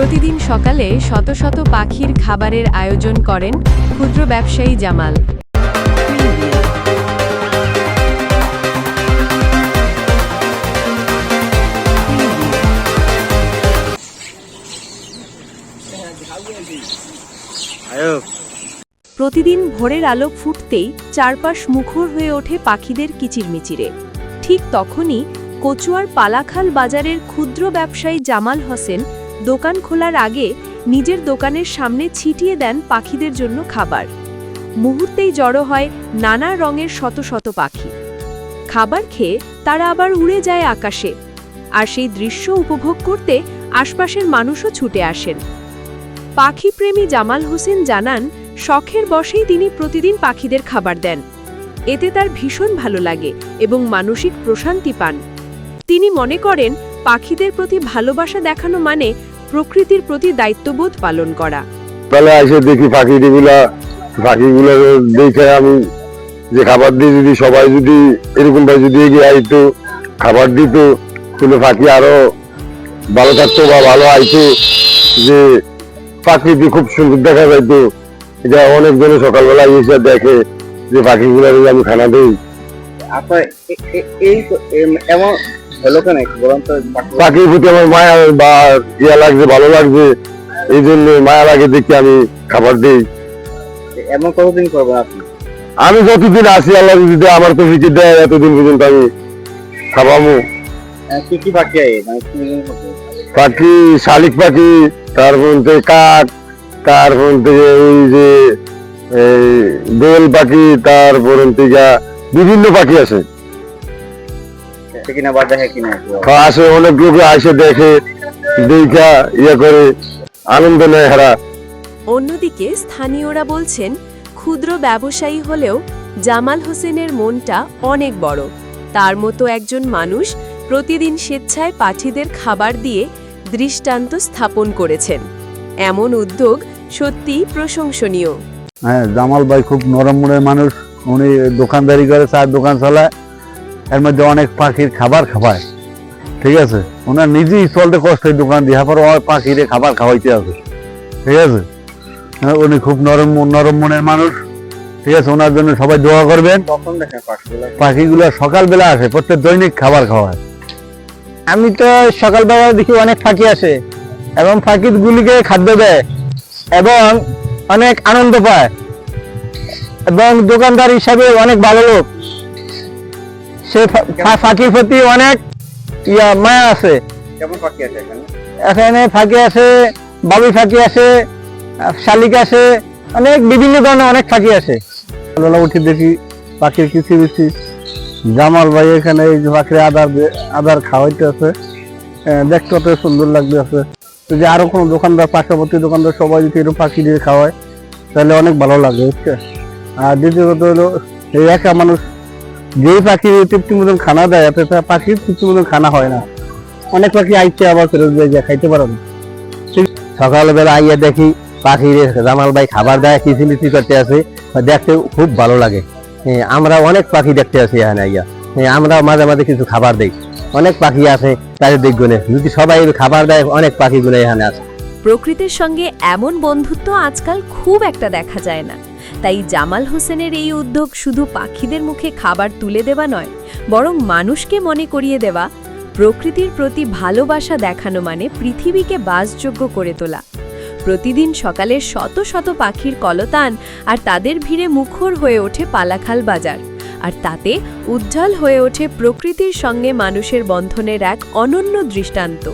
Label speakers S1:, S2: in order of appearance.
S1: প্রতিদিন সকালে শত শত পাখির খাবারের আয়োজন করেন ক্ষুদ্র ব্যবসায়ী জামাল। প্রতিদিন ভোরের আলো ফুটতেই চারপাশ মুখর হয়ে ওঠে পাখিদের কিচিরমিচিরে। ঠিক তখনই কচুয়ার পালাখাল বাজারের ক্ষুদ্র ব্যবসায়ী জামাল হোসেন দোকান খোলার আগে নিজের দোকানের সামনে ছিটিয়ে দেন পাখিদের জন্য খাবার। মুহূর্তেই জড়ো হয় নানা রঙের শত শত পাখি। খাবার খেয়ে তারা আবার উড়ে যায় আকাশে, আর সেই দৃশ্য উপভোগ করতে আশপাশের মানুষও ছুটে আসেন। পাখিপ্রেমী জামাল হোসেন জানান, শখের বশেই তিনি প্রতিদিন পাখিদের খাবার দেন। এতে তার ভীষণ ভালো লাগে এবং মানসিক প্রশান্তি পান। তিনি মনে করেন, পাখিদের প্রতি ভালোবাসা দেখানো মানে প্রকৃতির প্রতি দায়িত্ববোধ পালন করা।
S2: বেলা এসে দেখি পাখিগুলা পাখিগুলো দেখে আমি যে খাবার দিয়ে যদি সবাই যদি এরকম ভাবে যদি এগিয়ে আইতো খাবার দিত তাহলে পাখি আরও ভালো থাকতো বা ভালো আইতো যে প্রাকৃতি খুব সুন্দর দেখা যাইতো। এটা অনেকজনে সকালবেলা এসে দেখে যে পাখিগুলো আমি খানা দিই।
S3: আপনার এ- এই এমন হলো কেন?
S2: পাখির প্রতি আমার মায়া বা ইয়া লাগছে ভালো লাগছে এই জন্য মায়া লাগে দেখি আমি খাবার দিই।
S3: এমন কতদিন করবেন আপনি?
S2: আমি যতদিন আসি আল্লাহ যদি দেয়, আমার তো ফিকে দেয় এতদিন পর্যন্ত আমি খাবামু।
S3: কি কি পাখি মানে কি কি পাখি?
S2: পাখি শালিক পাখি তারপর থেকে কাক তারপর থেকে ওই যে এই দোল পাখি তারপর থেকে বিভিন্ন পাখি আছে।
S3: সে কিনা বা দেখে কিনা
S2: আসে অনেক লোকে আসে দেখে দেখা ইয়ে করে আনন্দ নেয় হারা
S1: অন্যদিকে স্থানীয়রা বলছেন ক্ষুদ্র ব্যবসায়ী হলেও জামাল হোসেনের মনটা অনেক বড়। তার মতো একজন মানুষ প্রতিদিন স্বেচ্ছায় পাখিদের খাবার দিয়ে দৃষ্টান্ত স্থাপন করেছেন। এমন উদ্যোগ সত্যি প্রশংসনীয়।
S4: হ্যাঁ জামাল ভাই খুব নরম মনের মানুষ। উনি দোকানদারি করে চার দোকান চালায়। এর মধ্যে অনেক পাখির খাবার খাওয়ায় ঠিক আছে? ওনার নিজেই চলতে কষ্ট হয় দোকান দিয়ে পর অনেক পাখিরে খাবার খাওয়াইতে আছে ঠিক আছে? হ্যাঁ, উনি খুব নরম মন- নরম মনের মানুষ। ঠিক আছে? ওনার জন্য সবাই দোয়া করবেন।
S3: পাখিগুলো?
S4: পাখিগুলো সকালবেলা আসে প্রত্যেক দৈনিক খাবার খাওয়ায়।
S5: আমি তো সকালবেলা দেখি অনেক ফাঁকি আসে এবং ফাঁকিগুলিকে খাদ্য দেয় এবং অনেক আনন্দ পায়। এবং দোকানদার হিসাবে অনেক ভালো লোক। সে ফা- ফা- ফাঁকির প্রতি অনেক ইয়া মায়া আছে।
S3: এখানে?
S5: ফাঁকি আছে বাবুই ফাঁকি আছে শালিক আছে অনেক বিভিন্ন ধরনের অনেক ফাঁকি আছে।
S4: উঠে দেখি পাখির কিছু কিছু জামাল ভাই এখানে এই যে পাখির আদার দে- আদার খাওয়াইতে আছে দেখতে অত সুন্দর লাগতে আছে যদি আরও কোনো দোকানদার পার্শ্ববর্তী দোকানদার সবাই যদি এরকম পাখি দিয়ে খাওয়ায় তাহলে অনেক ভালো লাগে বুঝছে? আর দ্বিতীয়ত হলো এই একা মানুষ যেই পাখি তৃপ্তি মতন খানা দেয়, এতে পাখির তৃপ্তি মতন খানা হয় না। অনেক পাখি আইছে আবার ফেরত দিয়ে যায় খাইতে পারে না
S5: সকালবেলা আইয়া দেখি পাখি জামাল ভাই খাবার দেয় কিচিমিচি করতে আছে দেখতে খুব ভালো লাগে। আমরা অনেক পাখি দেখতে আছি এখানে আইয়া। আমরা মাঝে মাঝে কিছু খাবার দেই। অনেক পাখি আছে তাদের দেখগুনে যদি সবাই খাবার দেয়, অনেক পাখিগুলো এখানে আছে
S1: প্রকৃতির সঙ্গে এমন বন্ধুত্ব আজকাল খুব একটা দেখা যায় না। তাই জামাল হোসেনের এই উদ্যোগ শুধু পাখিদের মুখে খাবার তুলে দেওয়া নয়, বরং মানুষকে মনে করিয়ে দেওয়া, প্রকৃতির প্রতি ভালোবাসা দেখানো মানে পৃথিবীকে বাসযোগ্য করে তোলা। প্রতিদিন সকালে শত শত পাখির কলতান আর তাদের ভিড়ে মুখর হয়ে ওঠে পালাখাল বাজার, আর তাতে উজ্জ্বল হয়ে ওঠে প্রকৃতির সঙ্গে মানুষের বন্ধনের এক অনন্য দৃষ্টান্ত।